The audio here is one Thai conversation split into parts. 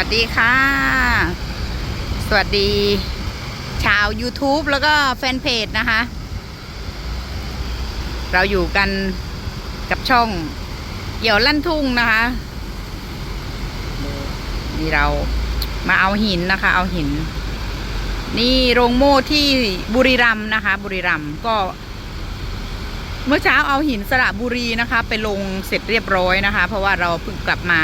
วัสดีค่ะ สวัสดี ชาว YouTube แล้วก็แฟนเพจนะคะ เราอยู่กันกับช่องเหี่ยวลั่นทุ่งนะคะ นี่เรามาเอาหินนะคะ เอาหิน นี่โรงโม่ที่บุรีรัมย์นะคะ บุรีรัมย์ก็ เมื่อเช้าเอาหินสระบุรีนะคะ ไปลงเสร็จเรียบร้อยนะคะ เพราะว่าเราเพิ่งกลับมา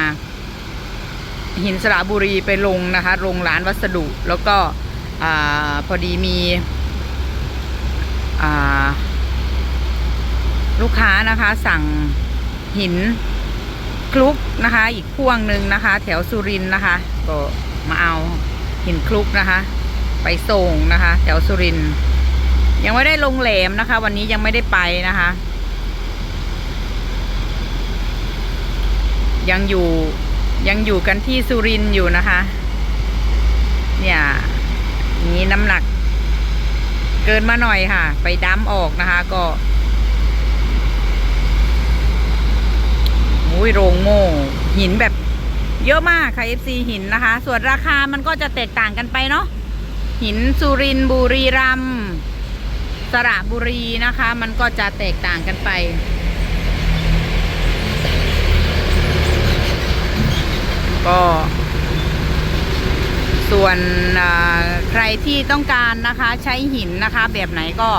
หินสระบุรีไปลงนะคะโรงร้านวัสดุ แล้วก็อพอดีมีลูกค้านะคะ สั่งหินคลุกนะคะ อีกพ่วงหนึ่งนะคะ แถวสุรินนะคะ ก็มาเอาหินคลุกนะคะ ไปส่งนะคะ แถวสุรินยังไม่ได้ลงแหลมนะคะ วันนี้ยังไม่ได้ไปนะคะ ยังอยู่ ยังอยู่กันที่สุรินอยู่นะคะ เนี่ยนี้น้ำหนัก เกินมาหน่อยค่ะ ไปดั้มออกนะคะ ก็อุ้ยโรงโม่หินแบบเยอะมากค่ะ FC หินนะคะ ส่วนราคามันก็จะแตกต่างกันไปเนาะหินสุรินบุรีรัมสระบุรีนะคะ มันก็จะแตกต่างกันไป ก็ ส่วนใครที่ต้องการนะคะ ใช้หินนะคะ แบบไหนก็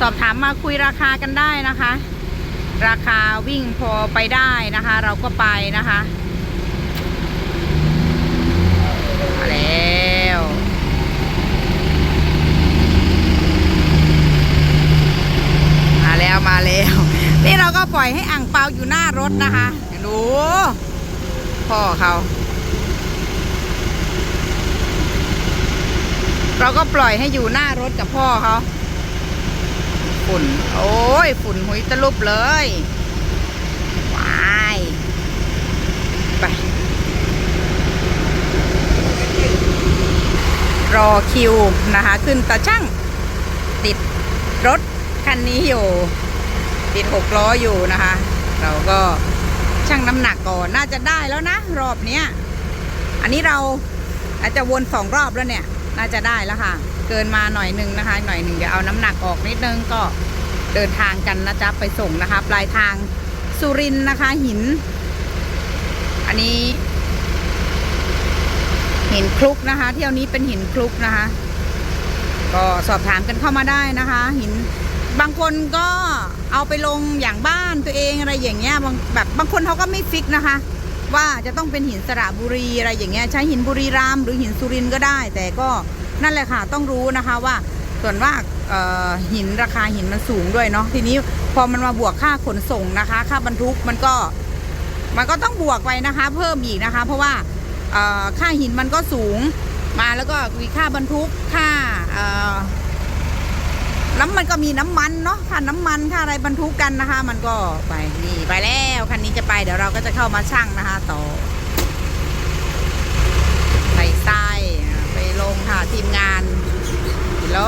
สอบถามมาคุยราคากันได้นะคะ ราคาวิ่งพอไปได้นะคะ เราก็ไปนะคะมาแล้วมาแล้วมาแล้ว นี่เราก็ปล่อยให้อ่างเปาอยู่หน้า รถนะคะดูพ่อเขา เราก็ปล่อยให้อยู่หน้ารถกับพ่อเขาฝุ่น โอ้ย ฝุ่นหุยตะลุบเลยว้ายไป รอคิวนะคะ ขึ้นตาช่าง ติดรถคันนี้อยู่ ติดหกล้ออยู่นะคะ เราก็ชั่งน้ำหนักก่อน น่าจะได้แล้วนะ รอบเนี้ย อันนี้เราอาจจะวนสองรอบแล้วเนี่ย น่าจะได้แล้วค่ะ เกินมาหน่อยหนึ่งนะคะ หน่อยหนึ่งเดี๋ยวเอาน้ำหนักออกนิดนึงก็เดินทางกันนะจ๊ะไปส่งนะคะ ปลายทางสุรินนะคะหิน อันนี้ หินคลุกนะคะ เที่ยวนี้เป็นหินคลุกนะคะ ก็สอบถามกันเข้ามาได้นะคะ หินบางคนก็เอาไปลงอย่างบ้านตัวเองอะไรอย่างเงี้ยบางแบบบางคนเขาก็ไม่ฟิกนะคะ ว่าจะต้องเป็นหินสระบุรีอะไรอย่างเงี้ยใช้หินบุรีรัมหรือหินสุรินก็ได้ แต่ก็นั่นแหละค่ะต้องรู้นะคะว่าส่วนมากเอ่อหินราคาหินมันสูงด้วยเนาะทีนี้พอมันมาบวกค่าขนส่งนะคะ ค่าบรรทุกมันก็มันก็ต้องบวกไปนะคะ เพิ่มอีกนะคะ เพราะว่าค่าหินมันก็สูงมาแล้วก็มีค่าบรรทุกค่าน้ำมันก็มีน้ำมันเนาะค่าน้ำมันค่าอะไรบรรทุกกันนะคะ มันก็ไปนี่ไปแล้ว เดี๋ยวเราก็จะเข้ามาช่างนะคะ ต่อใส่ทรายอะไปลงค่ะทีมงานโล